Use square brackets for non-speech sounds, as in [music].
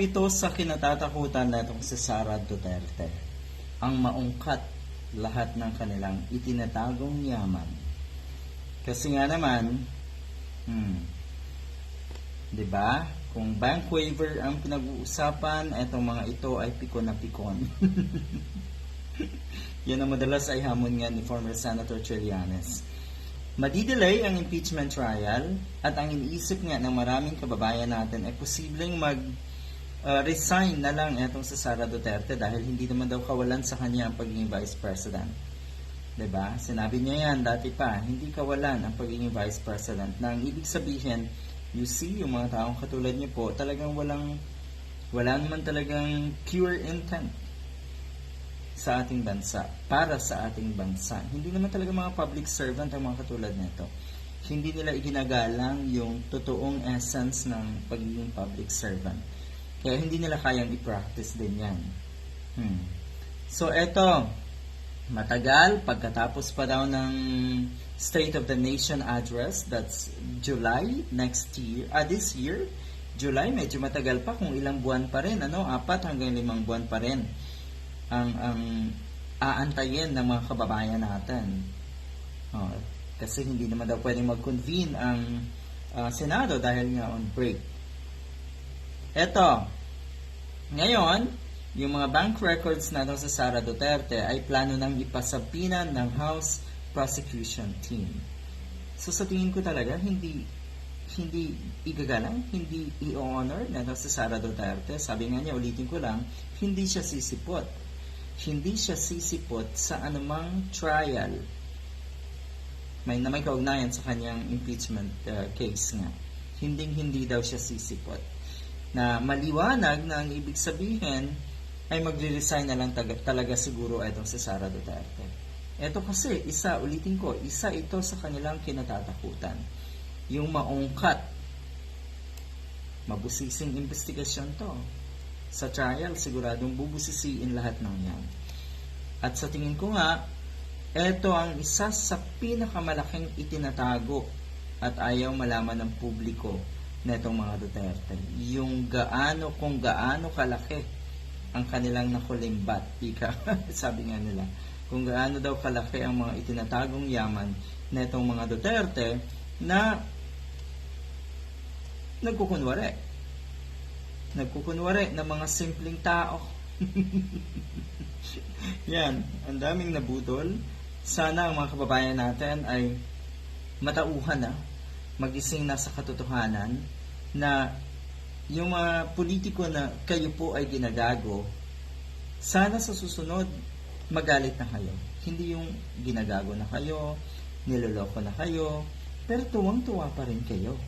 ito sa kinatatakutan na itong si Sara Duterte. Ang maungkat lahat ng kanilang itinatagong yaman. Kasi nga naman, hmm, 'di ba? Kung bank waiver ang pinag-uusapan, etong mga ito ay pikon na pikon. [laughs] Yan ang madalas ay hamon nga ni former Senator Trillanes. Madidelay ang impeachment trial at ang iniisip nga ng maraming kababayan natin ay posibleng mag uh, resign na lang etong si Sara Duterte dahil hindi naman daw kawalan sa kanya ang pagiging vice president. ba? Sinabi niya yan dati pa, hindi kawalan ang pagiging vice president. Na ang ibig sabihin, you see, yung mga taong katulad niyo po, talagang walang wala naman talagang pure intent sa ating bansa, para sa ating bansa. Hindi naman talaga mga public servant ang mga katulad nito. Hindi nila iginagalang yung totoong essence ng pagiging public servant. Kaya hindi nila kayang i-practice din yan. Hmm. So, eto, matagal, pagkatapos pa daw ng State of the Nation address, that's July next year, ah, this year, July, medyo matagal pa, kung ilang buwan pa rin, ano, apat hanggang limang buwan pa rin ang ang aantayin ng mga kababayan natin. Oh, kasi hindi naman daw pwedeng mag-convene ang ah, Senado dahil nga on break. Eto, ngayon, yung mga bank records na sa Sara Duterte ay plano nang ipasabinan ng House Prosecution Team. So sa tingin ko talaga, hindi hindi igagalang, hindi i-honor na sa Sara Duterte. Sabi nga niya, ulitin ko lang, hindi siya sisipot hindi siya sisipot sa anumang trial may na may kaugnayan sa kanyang impeachment uh, case nga. Hinding-hindi daw siya sisipot. Na maliwanag na ang ibig sabihin ay magre-resign na lang talaga siguro itong si Sara Duterte. Ito kasi, isa, ulitin ko, isa ito sa kanilang kinatatakutan. Yung maungkat, mabusising investigasyon to sa trial, siguradong bubusisiin lahat ng yan. At sa tingin ko nga, ito ang isa sa pinakamalaking itinatago at ayaw malaman ng publiko na itong mga Duterte. Yung gaano, kung gaano kalaki ang kanilang nakulimbat, ika, [laughs] sabi nga nila, kung gaano daw kalaki ang mga itinatagong yaman na itong mga Duterte na nagkukunwari nagkukunwari ng mga simpleng tao. [laughs] Yan, ang daming nabudol. Sana ang mga kababayan natin ay matauhan na, magising na sa katotohanan na yung mga politiko na kayo po ay ginagago, sana sa susunod magalit na kayo. Hindi yung ginagago na kayo, niloloko na kayo, pero tuwang-tuwa pa rin kayo